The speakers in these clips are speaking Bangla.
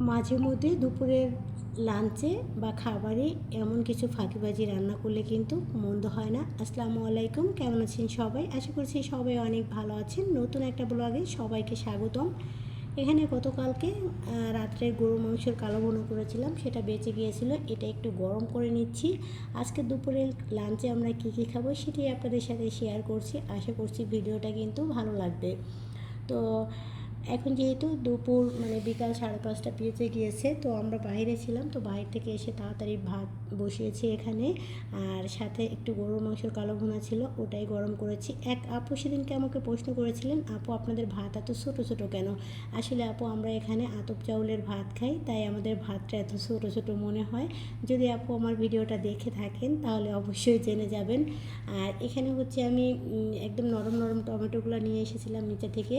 মাঝে মধ্যে দুপুরের লাঞ্চে বা খাবারে এমন কিছু ফাঁকিবাজি রান্না করলে কিন্তু মন্দ হয় না। আসসালামু আলাইকুম, কেমন আছেন সবাই? আশা করছি সবাই অনেক ভালো আছেন। নতুন একটা ব্লগে সবাইকে স্বাগতম। এখানে গতকালকে রাত্রে গরু মাংসের কালো ভুনো করেছিলাম, সেটা বেঁচে গিয়েছিল। এটা একটু গরম করে নিচ্ছি। আজকে দুপুরের লাঞ্চে আমরা কী কী খাব সেটি আপনাদের সাথে শেয়ার করছি। আশা করছি ভিডিওটা কিন্তু ভালো লাগবে। তো এখন যেহেতু দুপুর মানে বিকাল সাড়ে পাঁচটা পেঁচে গিয়েছে, তো আমরা বাইরে ছিলাম, তো বাইরে থেকে এসে তাড়াতাড়ি ভাত বসিয়েছি এখানে। আর সাথে একটু গরুর মাংসের কালো ভুনা ছিল, ওটাই গরম করেছি। এক আপু সেদিনকে আমাকে প্রশ্ন করেছিলেন, আপু, আপনাদের ভাত এত ছোটো ছোটো কেন? আসলে আপু, আমরা এখানে আতপ চাউলের ভাত খাই, তাই আমাদের ভাতটা এত ছোটো ছোটো মনে হয়। যদি আপু আমার ভিডিওটা দেখে থাকেন, তাহলে অবশ্যই জেনে যাবেন। আর এখানে হচ্ছে আমি একদম নরম নরম টমেটোগুলো নিয়ে এসেছিলাম নিচে থেকে,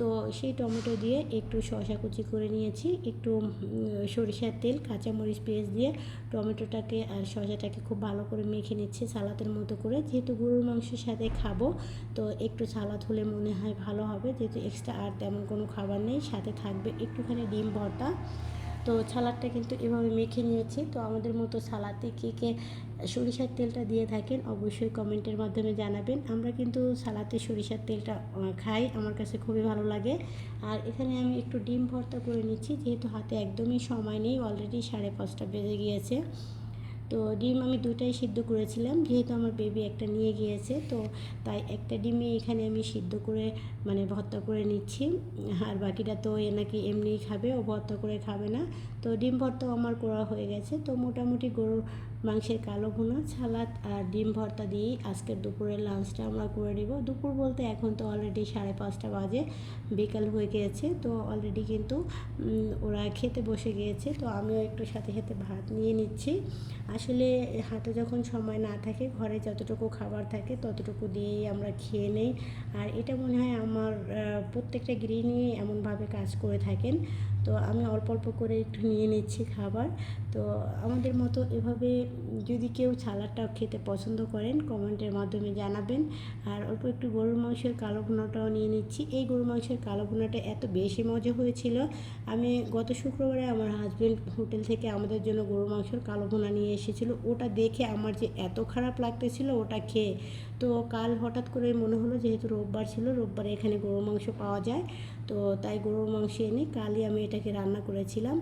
তো সেই টমেটো দিয়ে একটু শশা কুচি করে নিয়েছি, একটু সরিষার তেল, কাঁচামরিচ পেঁয়াজ দিয়ে টমেটোটাকে আর শসাটাকে খুব ভালো করে মেখে নিচ্ছি সালাদের মতো করে। যেহেতু গরুর মাংসের সাথে খাব, তো একটু সালাদ হলে মনে হয় ভালো হবে। যেহেতু এক্সট্রা আর তেমন কোনো খাবার নেই, সাথে থাকবে একটুখানি ডিম ভর্তা। তো সালাদটা কিন্তু এভাবে মেখে নিয়েছি। তো আমাদের মতো সালাদে কে কে সরিষার তেলটা দিয়ে থাকেন, অবশ্যই কমেন্টের মাধ্যমে জানাবেন। আমরা কিন্তু সালাতে সরিষার তেলটা খাই, আমার কাছে খুবই ভালো লাগে। আর এখানে আমি একটু ডিম ভর্তা করে নিচ্ছি, যেহেতু হাতে একদমই সময় নেই অলরেডি সাড়ে পাঁচটা বেজে গিয়েছে। তো ডিম আমি দুটাই সিদ্ধ করেছিলাম, যেহেতু আমার বেবি একটা নিয়ে গিয়েছে, তো তাই একটা ডিমই এখানে আমি সিদ্ধ করে মানে ভর্তা করে নিচ্ছি। আর বাকিটা তো এ নাকি এমনিই খাবে, ও ভর্তা করে খাবে না। তো ডিম ভর্তাও আমার করা হয়ে গেছে, তো মোটামুটি গরুর মাংসের কালো ভুনা, সালাদ আর ডিম ভর্তা দিয়েই আজকের দুপুরের লাঞ্চটা আমরা করে নিব। দুপুর বলতে এখন তো অলরেডি সাড়ে পাঁচটা বাজে, বিকাল হয়ে গিয়েছে, তো অলরেডি কিন্তু ওরা খেতে বসে গিয়েছে, তো আমিও একটু সাথে সাথে ভাত নিয়ে নিচ্ছি। আসলে হাতে যখন সময় না থাকে, ঘরে যতটুকু খাবার থাকে, ততটুকু দিয়েই আমরা খেয়ে নেই। আর এটা মনে হয় আমার প্রত্যেকটা গৃহিণী এমনভাবে কাজ করে থাকেন। তো আমি অল্প অল্প করে একটু নিয়ে নিচ্ছি খাবার। তো আমাদের মতো এভাবে যদি কেউ সালাডটা খেতে পছন্দ করেন, কমেন্টের মাধ্যমে জানাবেন। আর অল্প একটু গরুর মাংসের কালো ভুনাটাও নিয়ে নিচ্ছি। এই গরুর মাংসের কালো ভুনাটা এত বেশি মজা হয়েছিল। আমি গত শুক্রবারে আমার হাজব্যান্ড হোটেল থেকে আমাদের জন্য গরুর মাংসের কালো ভুনা নিয়ে এসেছিল। ওটা দেখে আমার যে এত খারাপ লাগতেছিল ওটা খেয়ে। তো কাল হঠাৎ করে মনে হলো যেহেতু রোববার ছিল, রোববারে এখানে গরুর মাংস পাওয়া যায়। তো তাই গরুর মাংস এনে কালই আমি এটাকে রান্না করেছিলাম।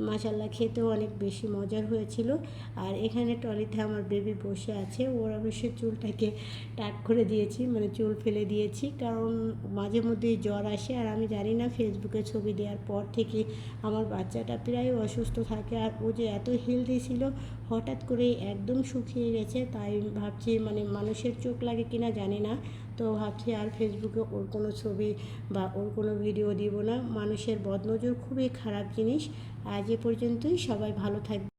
মাসাল্লাহ খেতেও অনেক বেশি মজার হয়েছিল। আর এখানে টলিতে আমার বেবি বসে আছে। ওর অবশ্যই চুলটাকে টাক করে দিয়েছি মানে চুল ফেলে দিয়েছি। কারণ মাঝে মধ্যেই জ্বর আসে। আর আমি জানি না, ফেসবুকে ছবি দেওয়ার পর থেকে আমার বাচ্চাটা প্রায় অসুস্থ থাকে। আর ও যে এত হেলদি ছিল, হঠাৎ করে একদম শুকিয়ে গেছে। তাই ভাবছি মানে মানুষের চোখ লাগে কিনা জানি না। তো ভাবছি আর ফেসবুকে ওর কোনো ছবি বা ওর কোনো ভিডিও দিব না। মানুষের বদনজর খুবই খারাপ জিনিস। আজ এ পর্যন্তই। সবাই ভালো থাকবে